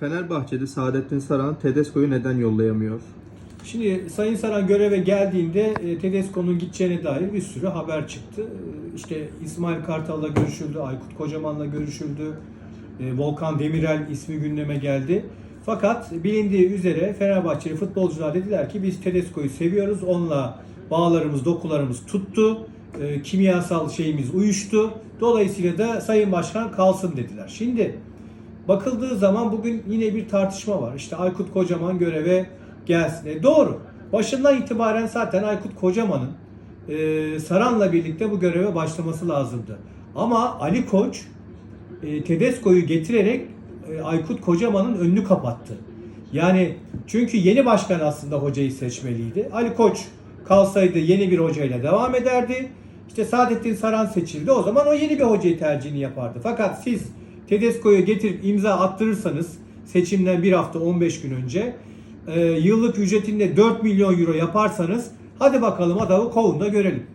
Fenerbahçe'de Saadettin Saran Tedesco'yu neden yollayamıyor? Şimdi Sayın Saran göreve geldiğinde e, Tedesco'nun gideceğine dair bir sürü haber çıktı. E, İşte İsmail Kartal'la görüşüldü, Aykut Kocaman'la görüşüldü, e, Volkan Demirel ismi gündeme geldi. Fakat bilindiği üzere Fenerbahçeli futbolcular dediler ki biz Tedesco'yu seviyoruz, onunla bağlarımız, dokularımız tuttu, kimyasal şeyimiz uyuştu. Dolayısıyla da Sayın Başkan kalsın dediler. Şimdi bakıldığı zaman bugün yine bir tartışma var. İşte Aykut Kocaman göreve gelsin. E doğru. Başından itibaren zaten Aykut Kocaman'ın e, Saran'la birlikte bu göreve başlaması lazımdı. Ama Ali Koç e, Tedesco'yu getirerek e, Aykut Kocaman'ın önünü kapattı. Yani çünkü yeni başkan aslında hocayı seçmeliydi. Ali Koç kalsaydı yeni bir hocayla devam ederdi. İşte Saadettin Saran seçildi. O zaman o yeni bir hocayı tercihini yapardı. Fakat siz Tedesco'yu getirip imza attırırsanız seçimden bir hafta 15 gün önce e, yıllık ücretinde 4 milyon euro yaparsanız hadi bakalım adamı kovun da görelim.